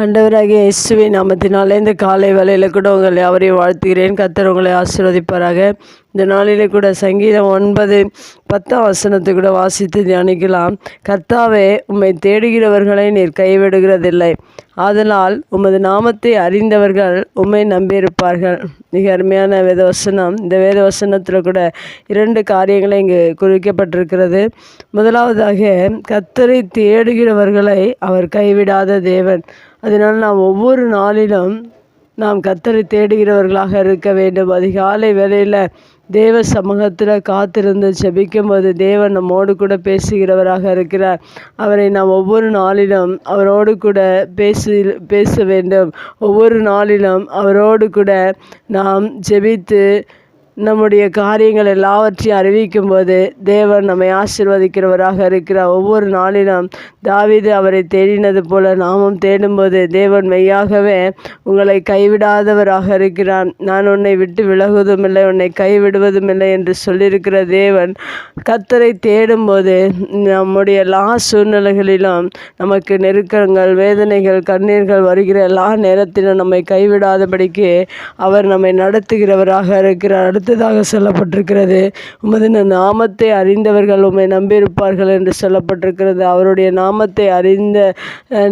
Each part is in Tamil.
ஆண்டவராகிய இயேசுவின் நாமத்தினாலே இந்த காலை வேலையில் கூட உங்களை அவரை வாழ்த்துகிறேன். கத்தர் உங்களை ஆசீர்வதிப்பாராக. இந்த நாளிலே கூட சங்கீதம் ஒன்பது பத்தாம் வசனத்தை கூட வாசித்து தியானிக்கலாம். கர்த்தாவே உம்மை தேடுகிறவர்களை நீர் கைவிடுகிறதில்லை. ஆதலால் உமது நாமத்தை அறிந்தவர்கள் உம்மை நம்பியிருப்பார்கள். மிக அருமையான வேதவசனம். இந்த வேதவசனத்தில் கூட இரண்டு காரியங்களை இங்கு குறிக்கப்பட்டிருக்கிறது. முதலாவதாக கத்தரை தேடுகிறவர்களை அவர் கைவிடாத தேவன். அதனால் நாம் ஒவ்வொரு நாளிலும் நாம் கத்தரை தேடுகிறவர்களாக இருக்க வேண்டும். அதிகாலை வேளையில் தேவ சமூகத்தில் காத்திருந்து ஜெபிக்கும்போது தேவன் நம்மோடு கூட பேசுகிறவராக இருக்கிறார். அவரை நாம் ஒவ்வொரு நாளிலும் அவரோடு கூட பேசி பேச வேண்டும். ஒவ்வொரு நாளிலும் அவரோடு கூட நாம் ஜெபித்து நம்முடைய காரியங்கள் எல்லாவற்றையும் அறிவிக்கும் போது தேவன் நம்மை ஆசிர்வதிக்கிறவராக இருக்கிறார் ஒவ்வொரு நாளிலும் தாவிது அவரை தேடினது போல நாமும் தேடும்போது தேவன் மெய்யாகவே உங்களை கைவிடாதவராக இருக்கிறான் நான் உன்னை விட்டு விலகுவதும் இல்லை உன்னை கைவிடுவதும் இல்லை என்று சொல்லியிருக்கிற தேவன் கத்தரை தேடும்போது நம்முடைய எல்லா சூழ்நிலைகளிலும் நமக்கு நெருக்கங்கள் வேதனைகள் கண்ணீர்கள் வருகிற எல்லா நேரத்திலும் நம்மை கைவிடாதபடிக்கு அவர் நம்மை நடத்துகிறவராக இருக்கிறார். அடுத்ததாக சொல்லப்பட்டிருக்கிறது. உமது நாமத்தை அறிந்தவர்கள் உம்மை நம்பியிருப்பார்கள் என்று சொல்லப்பட்டிருக்கிறது. அவருடைய நாமத்தை அறிந்த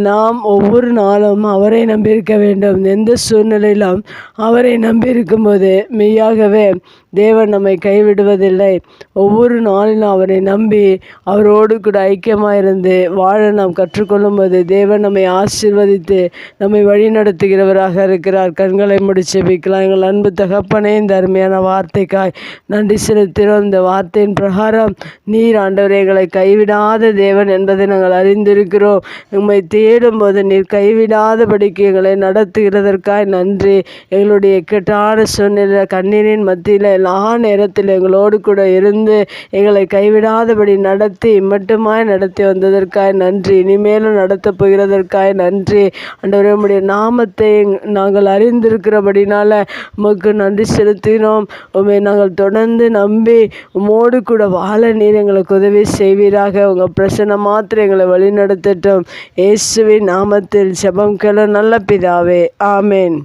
நாம் ஒவ்வொரு நாளும் அவரை நம்பியிருக்க வேண்டும். எந்த சூழ்நிலையிலும் அவரை நம்பியிருக்கும்போது மெய்யாகவே தேவன் நம்மை கைவிடுவதில்லை. ஒவ்வொரு நாளிலும் அவரை நம்பி அவரோடு கூட ஐக்கியமாக இருந்து வாழ நாம் கற்றுக்கொள்ளும்போது தேவன் நம்மை ஆசீர்வதித்து நம்மை வழிநடத்துகிறவராக இருக்கிறார். கண்களை முடிச்சு வைக்கலாம் எங்கள் அன்பு தகப்பனே இந்த அருமையான வார்த்தைக்காய் நன்றி செலுத்தினோம் இந்த வார்த்தையின் பிரகாரம் நீர் ஆண்டவர் எங்களை கைவிடாத தேவன் என்பதை நாங்கள் அறிந்திருக்கிறோம். உண்மை தேடும்போது நீர் கைவிடாதபடிக்கு எங்களை நடத்துகிறதற்காய் நன்றி. எங்களுடைய இக்கட்டான சூழ்நிலை கண்ணீரின் மத்தியில் எல்லா நேரத்தில் எங்களோடு கூட இருந்து எங்களை கைவிடாதபடி நடத்தி மட்டுமாய் நடத்தி வந்ததற்காய் நன்றி. இனிமேலும் நடத்தப் போகிறதற்காய் நன்றி. ஆண்டவரே உம்முடைய நாமத்தை எங்- நாங்கள் அறிந்திருக்கிறபடினால உமக்கு நன்றி செலுத்தினோம். உம்மை நாங்கள் தொடர்ந்து நம்பி உம்மோடு கூட வாழ நீர் எங்களுக்கு உதவி செய்வீராக. உங்கள் பிரச்சனை மாத்திரம் எங்களை வழிநடத்தட்டும். இயேசுவின் நாமத்தில் செபம் கேள நல்ல பிதாவே. ஆமேன்.